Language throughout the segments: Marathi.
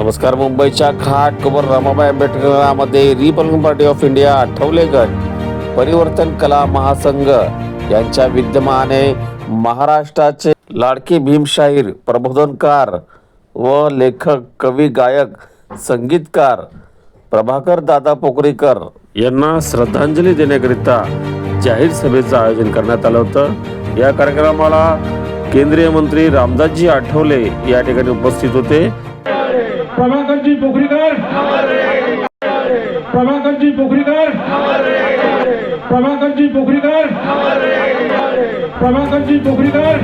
नमस्कार मुंबईच्या खाट कबर Ramabai आंबेडकरामध्ये Republican party of India Athawale गट परिवर्तन कला महासंघ यांच्या विद्यमाने महाराष्ट्राचे लाडके भीमशाहीर प्रबोधनकार व लेखक कवी गायक संगीतकार प्रभाकर दादा पोकरीकर यांना श्रद्धांजली देण्याकरिता जाहीर सभेचं आयोजन करण्यात आलं होतं. या कार्यक्रमाला केंद्रीय मंत्री रामदासजी आठवले या ठिकाणी उपस्थित होते. प्रभाकरजी पोखरीकर. प्रभाकरजी पोखरीकर. प्रभाकरजी पोखरीकर. प्रभाकरजी पोखरीकर.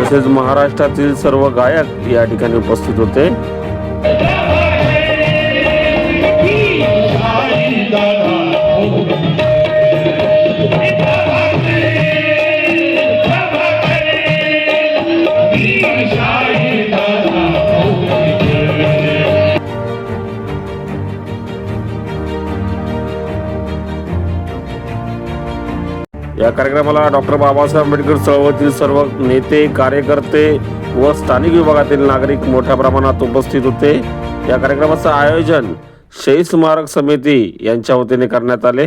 तसेच महाराष्ट्रातील सर्व गायक या ठिकाणी उपस्थित होते. या कार्यक्रमाला डॉक्टर बाबासाहेब आंबेडकर चळवळीतील सर्व नेते कार्यकर्ते व स्थानिक विभागातील नागरिक मोठ्या प्रमाणात उपस्थित होते. या कार्यक्रमाचं आयोजन शहीद स्मारक समिती यांच्या वतीने करण्यात आले.